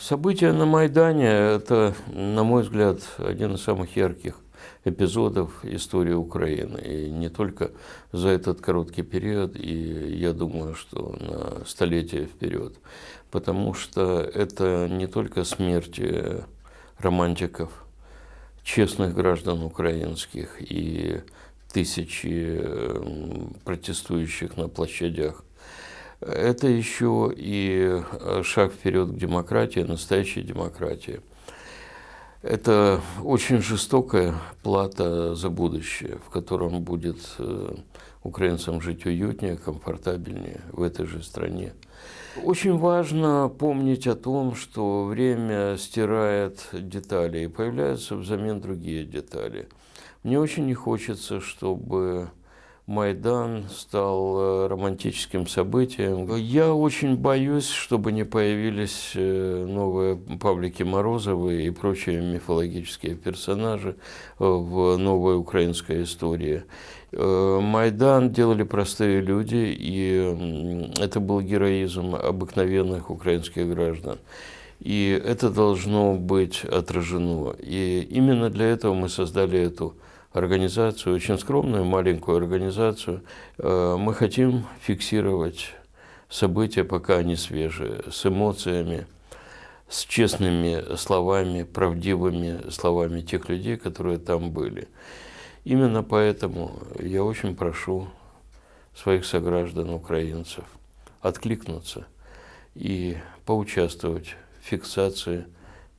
События на Майдане – это, на мой взгляд, один из самых ярких эпизодов истории Украины. И не только за этот короткий период, и я думаю, что на столетие вперед. Потому что это не только смерть романтиков, честных граждан украинских и тысячи протестующих на площадях. Это еще и э, шаг вперед к демократии, настоящей демократии. Это очень жестокая плата за будущее, в котором будет э, украинцам жить уютнее, комфортабельнее в этой же стране. Очень важно помнить о том, что время стирает детали и появляются взамен другие детали. Мне очень не хочется, чтобы Майдан стал э, романтическим событием. Я очень боюсь, чтобы не появились э, новые Павлики Морозовы и прочие мифологические персонажи э, в новой украинской истории. Майдан делали простые люди, и это был героизм обыкновенных украинских граждан. И это должно быть отражено. И именно для этого мы создали эту организацию, очень скромную, маленькую организацию. Э, Мы хотим фиксировать события, пока они свежие, с эмоциями, с честными словами, правдивыми словами тех людей, которые там были. Именно поэтому я очень прошу своих сограждан, украинцев, откликнуться и поучаствовать в фиксации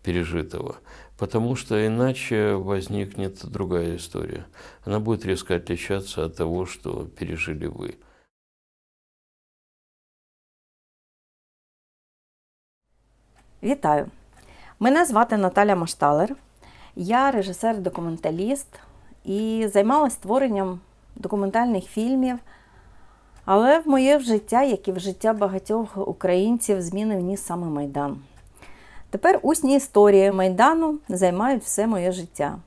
пережитого. Потому что иначе возникнет другая история. Она будет резко отличаться от того, что пережили вы. Вітаю! Мене звати Наталя Машталер. Я режисер-документаліст і займалася створенням документальних фільмів. Але в моє життя, як і в життя багатьох українців, зміни вніс саме Майдан. Тепер усні історії Майдану займають все моє життя.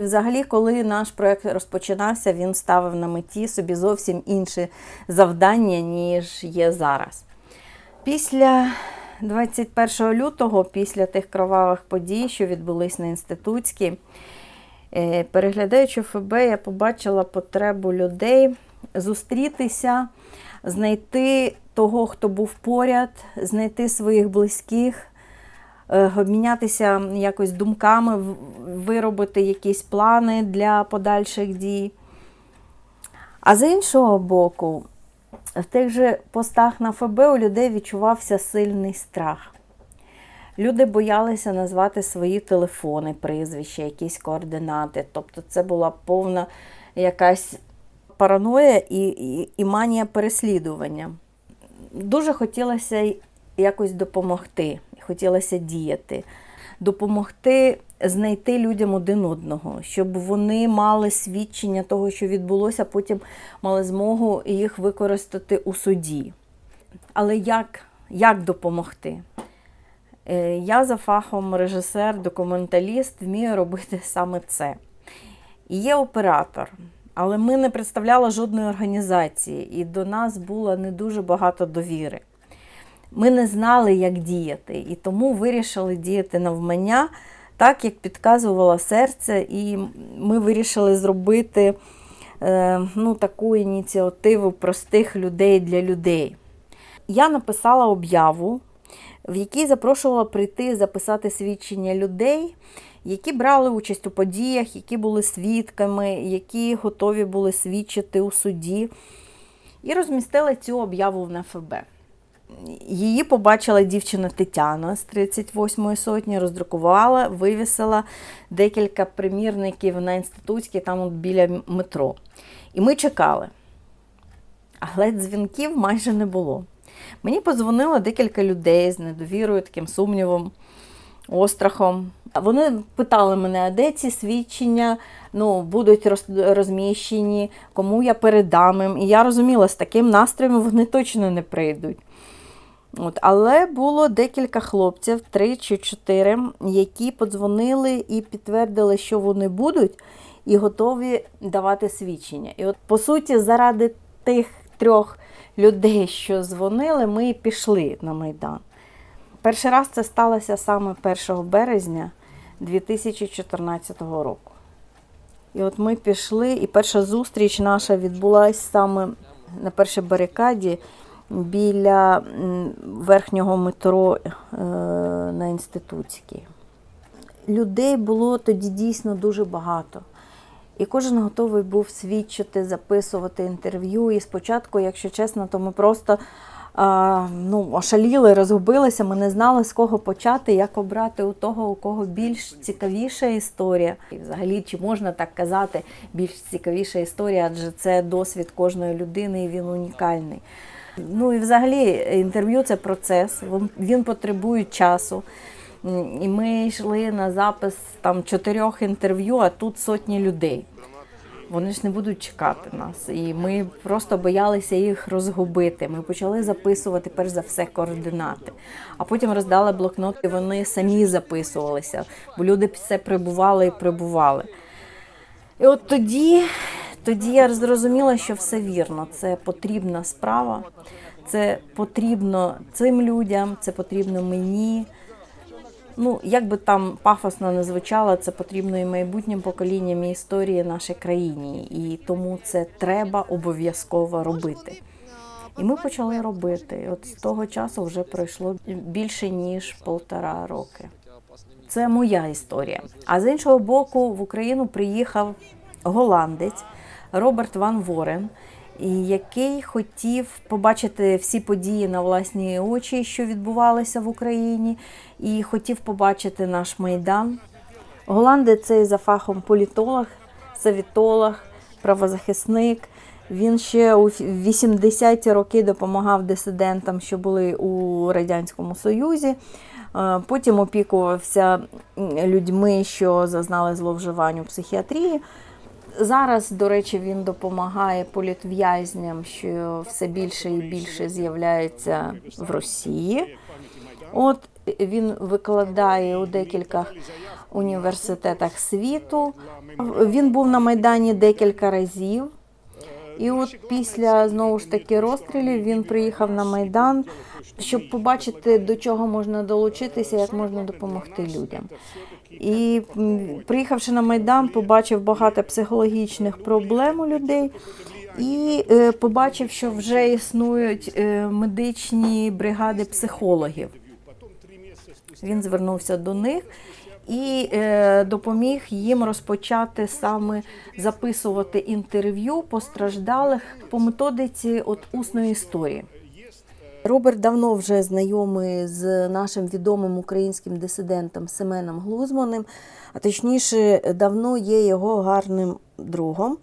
Взагалі, коли наш проєкт розпочинався, він ставив на меті собі зовсім інше завдання, ніж є зараз. Після 21 лютого, після тих кровавих подій, що відбулись на інститутській, е, переглядаючи ФБ, я побачила потребу людей зустрітися, знайти того, хто був поряд, знайти своїх близьких, обмінятися якось думками, виробити якісь плани для подальших дій. А з іншого боку, в тих же постах на ФБ у людей відчувався сильний страх. Люди боялися назвати свої телефони, прізвища, якісь координати. Тобто це була повна якась параноя і, і, і манія переслідування. Дуже хотілося якось допомогти, хотілося діяти, допомогти знайти людям один одного, щоб вони мали свідчення того, що відбулося, потім мали змогу їх використати у суді. Але як, як допомогти? Е, Я за фахом режисер, документаліст, вмію робити саме це. Є оператор, але ми не представляли жодної організації, і до нас було не дуже багато довіри. Ми не знали, як діяти, і тому вирішили діяти навмання, так як підказувало серце, і ми вирішили зробити е, ну, таку ініціативу простих людей для людей. Я написала об'яву, в якій запрошувала прийти записати свідчення людей, які брали участь у подіях, які були свідками, які готові були свідчити у суді. І розмістила цю об'яву в НФБ. Її побачила дівчина Тетяна з 38-ї сотні, роздрукувала, вивісила декілька примірників на інститутській, там от біля метро. І ми чекали. Але дзвінків майже не було. Мені подзвонило декілька людей з недовірою, таким сумнівом, острахом. Вони питали мене, а де ці свідчення ну, будуть роз- розміщені, кому я передам їм. І я розуміла, з таким настроєм вони точно не прийдуть. От, але було декілька хлопців, три чи чотири, які подзвонили і підтвердили, що вони будуть, і готові давати свідчення. І от, по суті, заради тих трьох людей, що дзвонили, ми пішли на Майдан. Перший раз це сталося саме 1 березня 2014 року. І от ми пішли, і перша зустріч наша відбулася саме на першій барикаді біля верхнього метро е, на інститутській. Людей було тоді дійсно дуже багато. І кожен готовий був свідчити, записувати інтерв'ю. І спочатку, якщо чесно, то ми просто а, ну, ошаліли, розгубилися. Ми не знали, з кого почати, як обрати у того, у кого більш цікавіша історія. І взагалі, чи можна так казати, більш цікавіша історія, адже це досвід кожної людини і він унікальний. Ну і взагалі інтерв'ю це процес, він, потребує часу. І ми йшли на запис там чотирьох інтерв'ю, а тут сотні людей. Вони ж не будуть чекати нас. І ми просто боялися їх розгубити. Ми почали записувати перш за все координати, а потім роздали блокнот, і вони самі записувалися, бо люди все прибували і прибували. І от тоді, тоді я зрозуміла, що все вірно. Це потрібна справа, це потрібно цим людям, це потрібно мені. Ну, як би там пафосно не звучало, це потрібно і майбутнім поколінням і історії нашій країні. І тому це треба обов'язково робити. І ми почали робити. От з того часу вже пройшло більше ніж полтора роки. Це моя історія. А з іншого боку, в Україну приїхав голландець Роберт Ван Ворен, який хотів побачити всі події на власні очі, що відбувалися в Україні, і хотів побачити наш майдан. Голландець цей за фахом політолог, совітолог, правозахисник. Він ще у 80-ті роки допомагав дисидентам, що були у Радянському Союзі. Е, Потім опікувався людьми, що зазнали зловживань у психіатрії. Зараз, до речі, він допомагає політв'язням, що все більше і більше з'являється в Росії. От він викладає у декількох університетах світу. Він був на Майдані декілька разів. І от після знову ж таки розстрілів він приїхав на Майдан, щоб побачити, до чого можна долучитися, як можна допомогти людям. І приїхавши на Майдан, побачив багато психологічних проблем у людей. І е, побачив, що вже існують е, медичні бригади психологів. Він звернувся до них і е, допоміг їм розпочати саме записувати інтерв'ю постраждалих по методиці от усної історії. Роберт давно вже знайомий з нашим відомим українським дисидентом Семеном Глузманим, а точніше, давно є його гарним другом.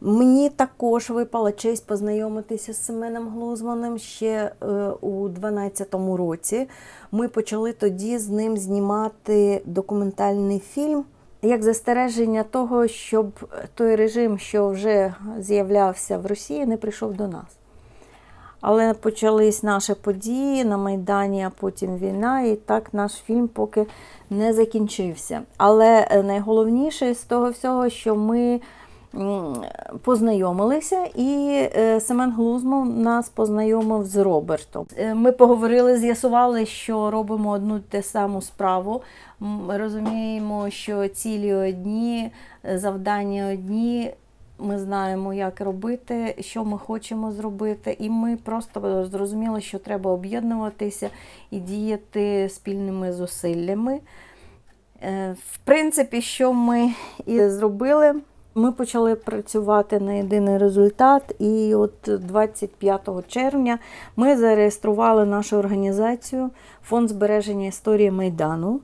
Мені також випала честь познайомитися з Семеном Глузманом ще е, у 2012 році. Ми почали тоді з ним знімати документальний фільм як застереження того, щоб той режим, що вже з'являвся в Росії, не прийшов до нас. Але почались наші події на Майдані, а потім війна, і так наш фільм поки не закінчився. Але е, найголовніше з того всього, що ми познайомилися, і е, Семен Глузмов нас познайомив з Робертом. Е, Ми поговорили, з'ясували, що робимо одну те саму справу. Ми розуміємо, що цілі одні, завдання одні. Ми знаємо, як робити, що ми хочемо зробити, і ми просто зрозуміли, що треба об'єднуватися і діяти спільними зусиллями. Е, В принципі, що ми і зробили, ми почали працювати на єдиний результат, і от 25 червня ми зареєстрували нашу організацію Фонд збереження історії Майдану.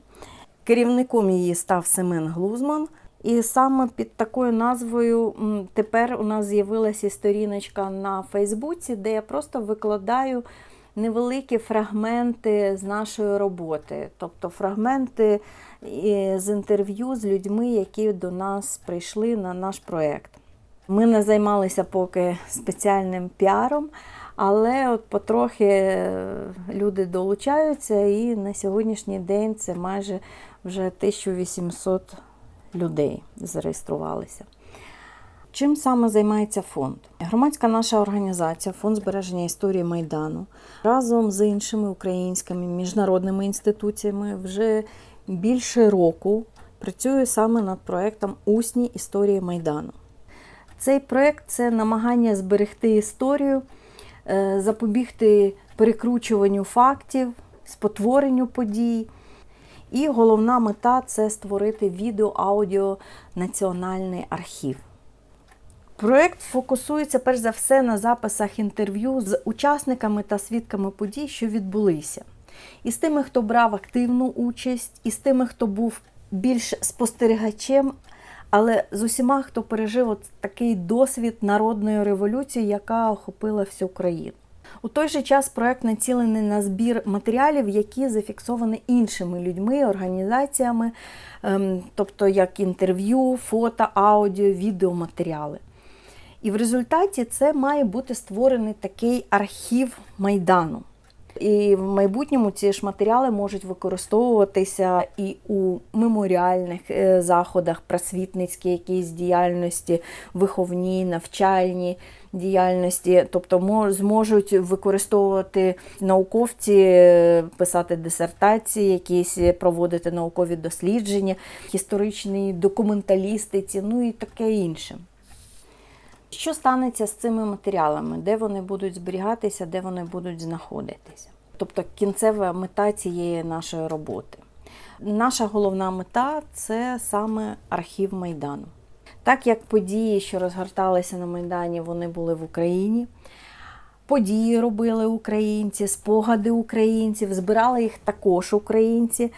Керівником її став Семен Глузман. І саме під такою назвою тепер у нас з'явилася сторіночка на Фейсбуці, де я просто викладаю невеликі фрагменти з нашої роботи, тобто фрагменти з інтерв'ю з людьми, які до нас прийшли на наш проєкт. Ми не займалися поки спеціальним піаром, але от потрохи е, люди долучаються, і на сьогоднішній день це майже вже 1800 людей зареєструвалися. Чим саме займається фонд? Громадська наша організація Фонд збереження історії Майдану разом з іншими українськими міжнародними інституціями вже більше року працює саме над проектом Усні історії Майдану. Цей проект це намагання зберегти історію, е, запобігти перекручуванню фактів, спотворенню подій. І головна мета це створити відео-аудіо національний архів. Проект фокусується перш за все на записах інтерв'ю з учасниками та свідками подій, що відбулися. І з тими, хто брав активну участь, і з тими, хто був більш спостерігачем, але з усіма, хто пережив от такий досвід народної революції, яка охопила всю країну. У той же час проект націлений на збір матеріалів, які зафіксовані іншими людьми, організаціями, ем, тобто як інтерв'ю, фото, аудіо, відеоматеріали. І в результаті це має бути створений такий архів Майдану. І в майбутньому ці ж матеріали можуть використовуватися і у меморіальних е, заходах, просвітницькій якійсь діяльності, виховній, навчальній діяльності, тобто мо- зможуть використовувати науковці, е, писати дисертації, якісь е, проводити наукові дослідження, історичній документалістиці, ну і таке інше. Що станеться з цими матеріалами, де вони будуть зберігатися, де вони будуть знаходитися? Тобто кінцева мета цієї нашої роботи. Наша головна мета це саме архів Майдану. Так як події, що розгорталися на Майдані, вони були в Україні. Події робили українці, спогади українців, збирали їх також українці.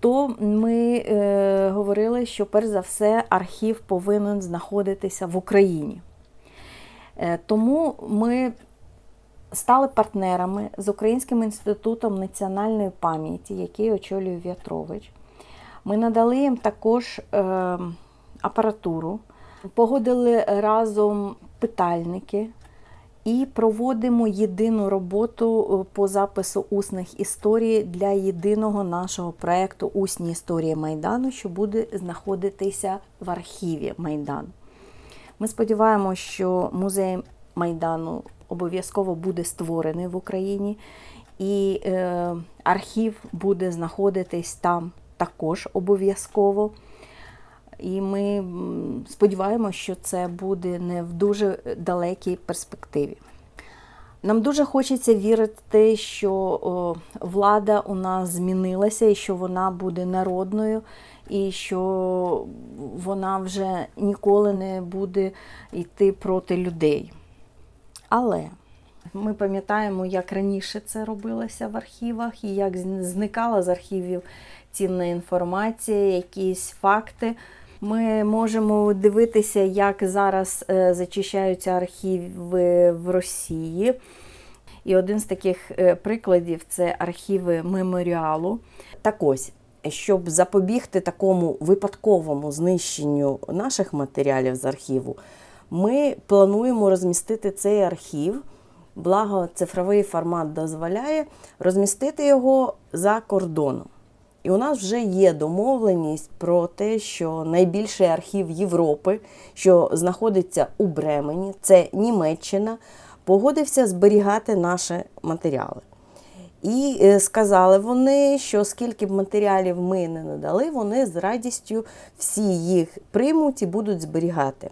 То ми е, говорили, що перш за все архів повинен знаходитися в Україні. Е, Тому ми стали партнерами з Українським інститутом національної пам'яті, який очолює В'ятрович. Ми надали їм також е, апаратуру, погодили разом питальники і проводимо єдину роботу е, по запису усних історій для єдиного нашого проєкту Усні історії Майдану, що буде знаходитися в архіві Майдану. Ми сподіваємося, що музей Майдану обов'язково буде створений в Україні, і е, архів буде знаходитись там також обов'язково. І ми сподіваємося, що це буде не в дуже далекій перспективі. Нам дуже хочеться вірити, що влада у нас змінилася і що вона буде народною, і що вона вже ніколи не буде йти проти людей. Але ми пам'ятаємо, як раніше це робилося в архівах, і як зникала з архівів цінна інформація, якісь факти. Ми можемо дивитися, як зараз е, зачищаються архіви в Росії. І один з таких е, прикладів це архіви меморіалу. Так ось, щоб запобігти такому випадковому знищенню наших матеріалів з архіву, ми плануємо розмістити цей архів. Благо, цифровий формат дозволяє розмістити його за кордоном. І у нас вже є домовленість про те, що найбільший архів Європи, що знаходиться у Бремені, це Німеччина, погодився зберігати наші матеріали. І е, сказали вони, що скільки б матеріалів ми не надали, вони з радістю всі їх приймуть і будуть зберігати.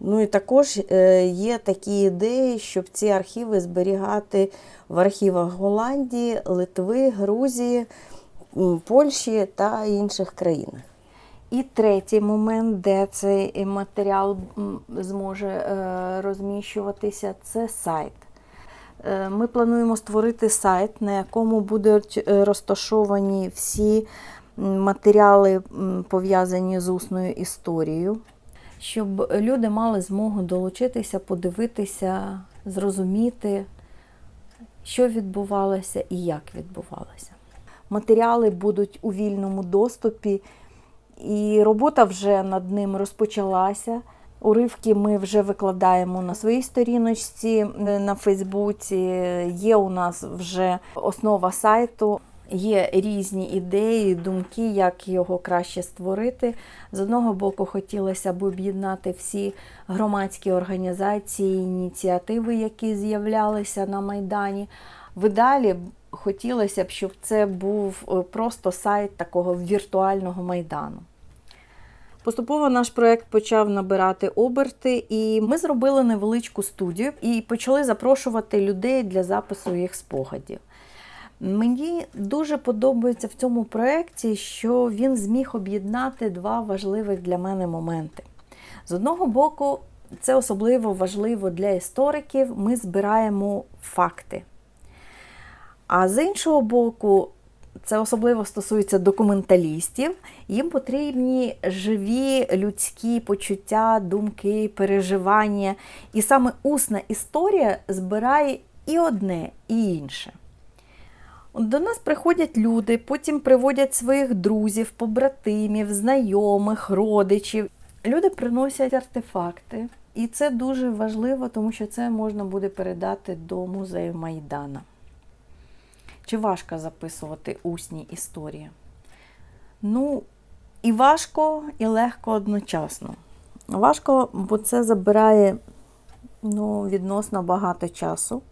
Ну і також е, є такі ідеї, щоб ці архіви зберігати в архівах Голландії, Литви, Грузії, Польщі та інших країнах. І третій момент, де цей матеріал зможе е, розміщуватися, це сайт. Е, Ми плануємо створити сайт, на якому будуть е, розташовані всі матеріали, пов'язані з усною історією, щоб люди мали змогу долучитися, подивитися, зрозуміти, що відбувалося і як відбувалося. Матеріали будуть у вільному доступі, і робота вже над ним розпочалася. Уривки ми вже викладаємо на своїй сторіночці е, на Фейсбуці. Є у нас вже основа сайту. Є різні ідеї, думки, як його краще створити. З одного боку, хотілося б об'єднати всі громадські організації, ініціативи, які з'являлися на Майдані. В ідеалі б хотілося б, щоб це був е, просто сайт такого віртуального майдану. Поступово наш проект почав набирати оберти, і ми зробили невеличку студію і почали запрошувати людей для запису їх спогадів. Мені дуже подобається в цьому проєкті, що він зміг об'єднати два важливих для мене моменти. З одного боку, це особливо важливо для істориків, ми збираємо факти. А з іншого боку, це особливо стосується документалістів, їм потрібні живі людські почуття, думки, переживання. І саме усна історія збирає і одне, і інше. До нас приходять люди, потім приводять своїх друзів, побратимів, знайомих, родичів. Люди приносять артефакти. І це дуже важливо, тому що це можна буде передати до музею Майдана. Чи важко записувати усні історії? Ну, і важко, і легко одночасно. Важко, бо це забирає ну, відносно багато часу.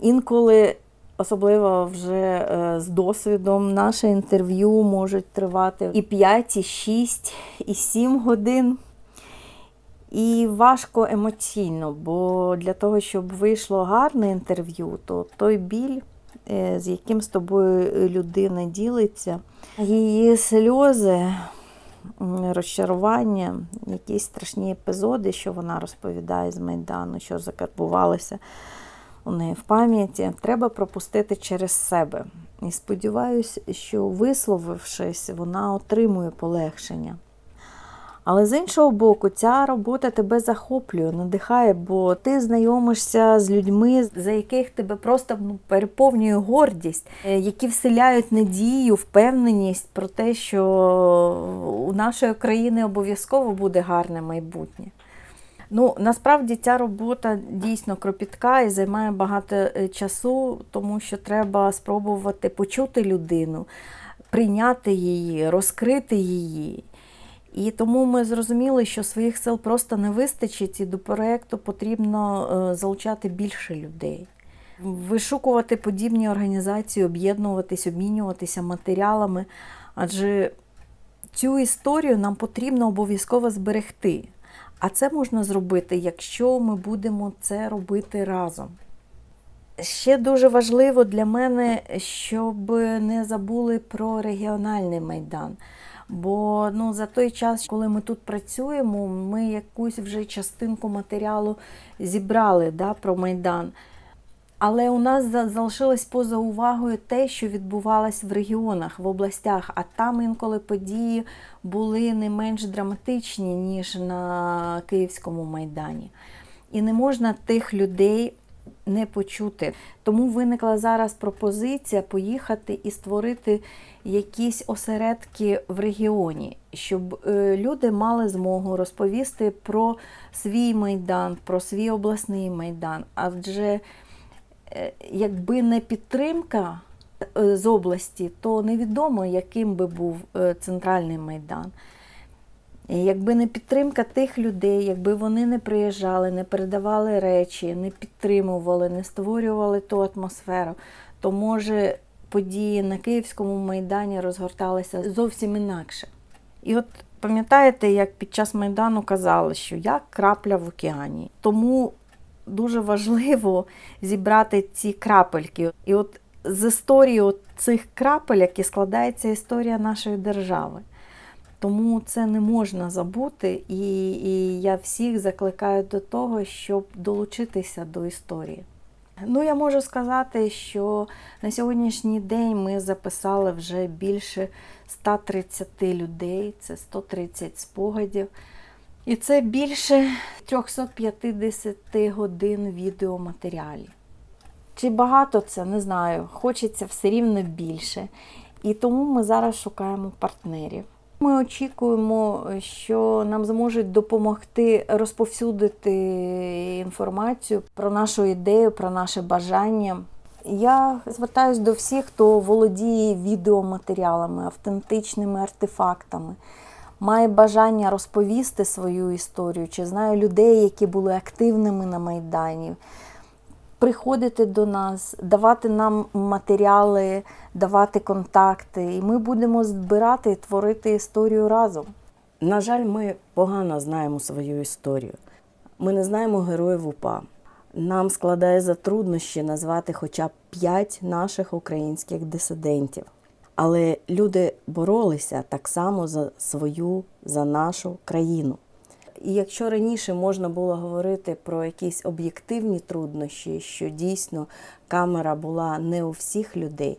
Інколи, особливо вже е, з досвідом, наше інтерв'ю можуть тривати і 5, і 6, і 7 годин. І важко емоційно, бо для того, щоб вийшло гарне інтерв'ю, то той біль, з яким з тобою людина ділиться, її сльози, розчарування, якісь страшні епізоди, що вона розповідає з Майдану, що закарбувалося у неї в пам'яті, треба пропустити через себе. І сподіваюся, що висловившись, вона отримує полегшення. Але з іншого боку, ця робота тебе захоплює, надихає, бо ти знайомишся з людьми, за яких тебе просто ну, переповнює гордість, е, які вселяють надію, впевненість про те, що у нашої країни обов'язково буде гарне майбутнє. Ну, насправді ця робота дійсно кропітка і займає багато е, часу, тому що треба спробувати почути людину, прийняти її, розкрити її. І тому ми зрозуміли, що своїх сил просто не вистачить, і до проєкту потрібно е, залучати більше людей. Вишукувати подібні організації, об'єднуватись, обмінюватися матеріалами, адже цю історію нам потрібно обов'язково зберегти. А це можна зробити, якщо ми будемо це робити разом. Ще дуже важливо для мене, щоб не забули про регіональний майдан. Бо ну, за той час, коли ми тут працюємо, ми якусь вже частинку матеріалу зібрали да, про Майдан. Але у нас залишилось поза увагою те, що відбувалось в регіонах, в областях, а там інколи події були не менш драматичні, ніж на Київському майдані. І не можна тих людей не почути. Тому виникла зараз пропозиція поїхати і створити якісь осередки в регіоні, щоб е, люди мали змогу розповісти про свій майдан, про свій обласний майдан. Адже е, якби не підтримка е, з області, то невідомо, яким би був центральний майдан. І Якби не підтримка тих людей, якби вони не приїжджали, не передавали речі, не підтримували, не створювали ту атмосферу, то може події на Київському майдані розгорталися зовсім інакше. І от пам'ятаєте, як під час майдану казали, що я крапля в океані. Тому дуже важливо зібрати ці крапельки. І от з історії цих крапельок і складається історія нашої держави. Тому це не можна забути, і, і я всіх закликаю до того, щоб долучитися до історії. Ну, я можу сказати, що на сьогоднішній день ми записали вже більше 130 людей, це 130 спогадів. І це більше 350 годин відеоматеріалів. Чи багато це, не знаю. Хочеться все рівно більше. І тому ми зараз шукаємо партнерів. Ми очікуємо, що нам зможуть допомогти розповсюдити інформацію про нашу ідею, про наше бажання. Я звертаюся до всіх, хто володіє відеоматеріалами, автентичними артефактами, має бажання розповісти свою історію, чи знає людей, які були активними на Майдані. Приходити до нас, давати нам матеріали, давати контакти, і ми будемо збирати і творити історію разом. На жаль, ми погано знаємо свою історію. Ми не знаємо героїв УПА. Нам складає за труднощі назвати хоча б п'ять наших українських дисидентів. Але люди боролися так само за свою, за нашу країну. І якщо раніше можна було говорити про якісь об'єктивні труднощі, що дійсно камера була не у всіх людей,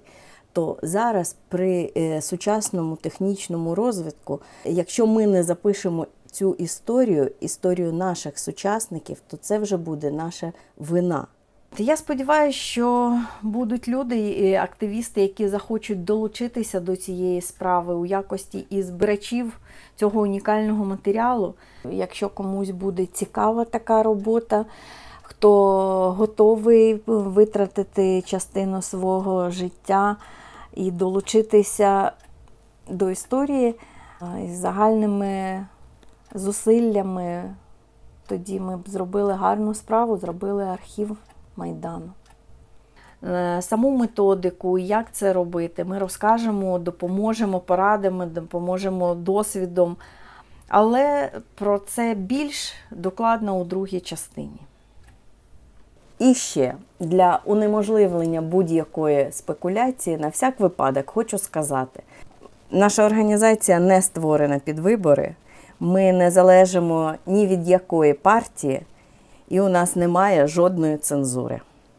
то зараз при е, сучасному технічному розвитку, якщо ми не запишемо цю історію, історію наших сучасників, то це вже буде наша вина. Я сподіваюся, що будуть люди і активісти, які захочуть долучитися до цієї справи у якості і збирачів цього унікального матеріалу. Якщо комусь буде цікава така робота, хто готовий витратити частину свого життя і долучитися до історії із загальними зусиллями, тоді ми б зробили гарну справу, зробили архів Майдану. Е, Саму методику, як це робити, ми розкажемо, допоможемо порадами, допоможемо досвідом. Але про це більш докладно у другій частині. І ще для унеможливлення будь-якої спекуляції на всяк випадок хочу сказати: наша організація не створена під вибори. Ми не залежимо ні від якої партії, і у нас немає жодної цензури.